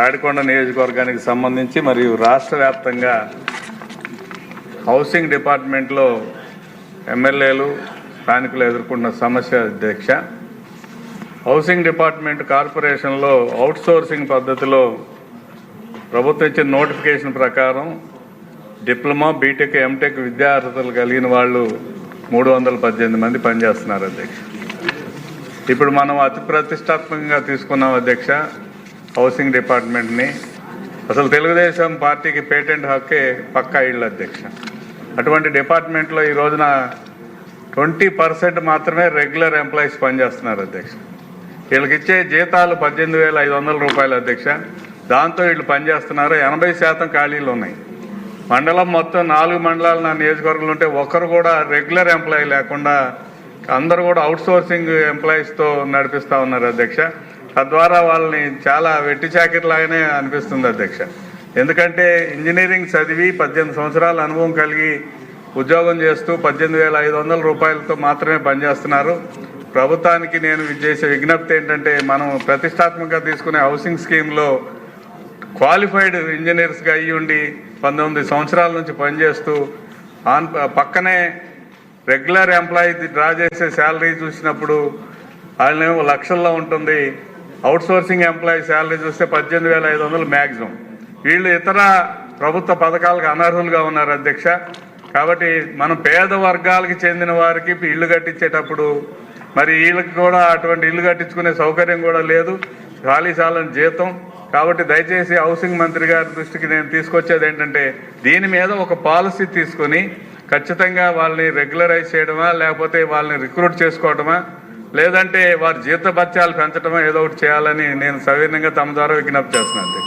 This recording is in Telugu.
తాడికొండ నియోజకవర్గానికి సంబంధించి మరియు రాష్ట్ర వ్యాప్తంగా హౌసింగ్ డిపార్ట్మెంట్లో ఎమ్మెల్యేలు స్థానికులు ఎదుర్కొన్న సమస్య అధ్యక్ష హౌసింగ్ డిపార్ట్మెంట్ కార్పొరేషన్లో అవుట్సోర్సింగ్ పద్ధతిలో ప్రభుత్వం ఇచ్చిన నోటిఫికేషన్ ప్రకారం డిప్లొమా బీటెక్ ఎంటెక్ విద్యార్హతలు కలిగిన వాళ్ళు మూడు వందల పద్దెనిమిది మంది పనిచేస్తున్నారు అధ్యక్ష. ఇప్పుడు మనం అతి ప్రతిష్టాత్మకంగా తీసుకున్నాం అధ్యక్ష. హౌసింగ్ డిపార్ట్మెంట్ని. అసలు తెలుగుదేశం పార్టీకి పేటెంట్ హక్కే పక్కా ఇళ్ళు అధ్యక్ష. అటువంటి డిపార్ట్మెంట్లో ఈ రోజున ట్వంటీ పర్సెంట్ మాత్రమే రెగ్యులర్ ఎంప్లాయీస్ పనిచేస్తున్నారు అధ్యక్ష. వీళ్ళకి ఇచ్చే జీతాలు పద్దెనిమిది వేల ఐదు వందల రూపాయలు అధ్యక్ష. దాంతో వీళ్ళు పనిచేస్తున్నారు. ఎనభై శాతం ఖాళీలు ఉన్నాయి. మండలం మొత్తం నాలుగు మండలాలు నా నియోజకవర్గంలో ఉంటే ఒకరు కూడా రెగ్యులర్ ఎంప్లాయీ లేకుండా అందరూ కూడా అవుట్సోర్సింగ్ ఎంప్లాయీస్తో నడిపిస్తూ ఉన్నారు అధ్యక్ష. తద్వారా వాళ్ళని చాలా వెట్టి చాకిరిలాగానే అనిపిస్తుంది అధ్యక్ష. ఎందుకంటే ఇంజనీరింగ్ చదివి పద్దెనిమిది సంవత్సరాల అనుభవం కలిగి ఉద్యోగం చేస్తూ పద్దెనిమిది వేల ఐదు వందల రూపాయలతో మాత్రమే పనిచేస్తున్నారు ప్రభుత్వానికి నేను చేసే విజ్ఞప్తి ఏంటంటే మనం ప్రతిష్టాత్మకంగా తీసుకునే హౌసింగ్ స్కీమ్లో క్వాలిఫైడ్ ఇంజనీర్స్గా అయ్యి ఉండి పంతొమ్మిది సంవత్సరాల నుంచి పనిచేస్తూ ఆన్ పక్కనే రెగ్యులర్ ఎంప్లాయీ డ్రా చేసే శాలరీ చూసినప్పుడు వాళ్ళేమో లక్షల్లో ఉంటుంది. అవుట్సోర్సింగ్ ఎంప్లాయీ శాలరీ చూస్తే పద్దెనిమిది వేల ఐదు వందలు మ్యాక్సిమం వీళ్ళు ఇతర ప్రభుత్వ పథకాలకు అనర్హులుగా ఉన్నారు అధ్యక్ష. కాబట్టి మనం పేద వర్గాలకి చెందిన వారికి ఇల్లు కట్టించేటప్పుడు మరి వీళ్ళకి కూడా అటువంటి ఇల్లు కట్టించుకునే సౌకర్యం కూడా లేదు. ఖాళీ చాలని జీతం. కాబట్టి దయచేసి హౌసింగ్ మంత్రి గారి దృష్టికి నేను తీసుకొచ్చేది ఏంటంటే దీని మీద ఒక పాలసీ తీసుకొని ఖచ్చితంగా వాళ్ళని రెగ్యులరైజ్ చేయడమా లేకపోతే వాళ్ళని రిక్రూట్ చేసుకోవడమా లేదంటే వారి జీత భత్యాలు ఏదో ఒకటి చేయాలని నేను సవినయంగా తమ ద్వారా విజ్ఞప్తి చేస్తున్నాను.